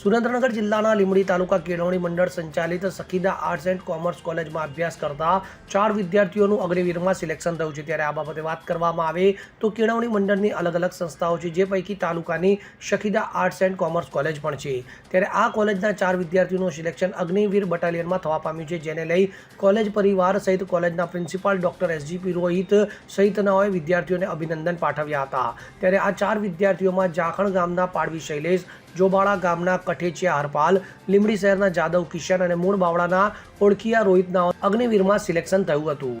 સુરેન્દ્રનગર જિલ્લાના લીંબડી તાલુકા કેળવણી મંડળ સંચાલિત સખીદા આર્ટ્સ એન્ડ કોમર્સ કોલેજમાં અભ્યાસ કરતા ચાર વિદ્યાર્થીઓનું અગ્નિવીરમાં સિલેક્શન થયું છે. ત્યારે આ બાબતે વાત કરવામાં આવે તો કેળવણી મંડળની અલગ અલગ સંસ્થાઓ છે, જે પૈકી તાલુકાની શખીદા આર્ટ્સ એન્ડ કોમર્સ કોલેજ પણ છે. ત્યારે આ કોલેજના ચાર વિદ્યાર્થીઓનું સિલેક્શન અગ્નિવીર બટાલિયનમાં થવા પામ્યું છે, જેને લઈ કોલેજ પરિવાર સહિત કોલેજના principal doctor S G Rohit સહિતનાઓએ વિદ્યાર્થીઓને અભિનંદન પાઠવ્યા હતા. ત્યારે આ ચાર વિદ્યાર્થીઓમાં જાખણ ગામના પાડવી શૈલેષ જોબાળા ગામના કઠેચિયા હરપાલ, લીંબડી શહેરના જાદવ કિશન અને મૂળ બાવળાના ઓળખિયા રોહિતના અગ્નિવીરમાં સિલેક્શન થયું હતું.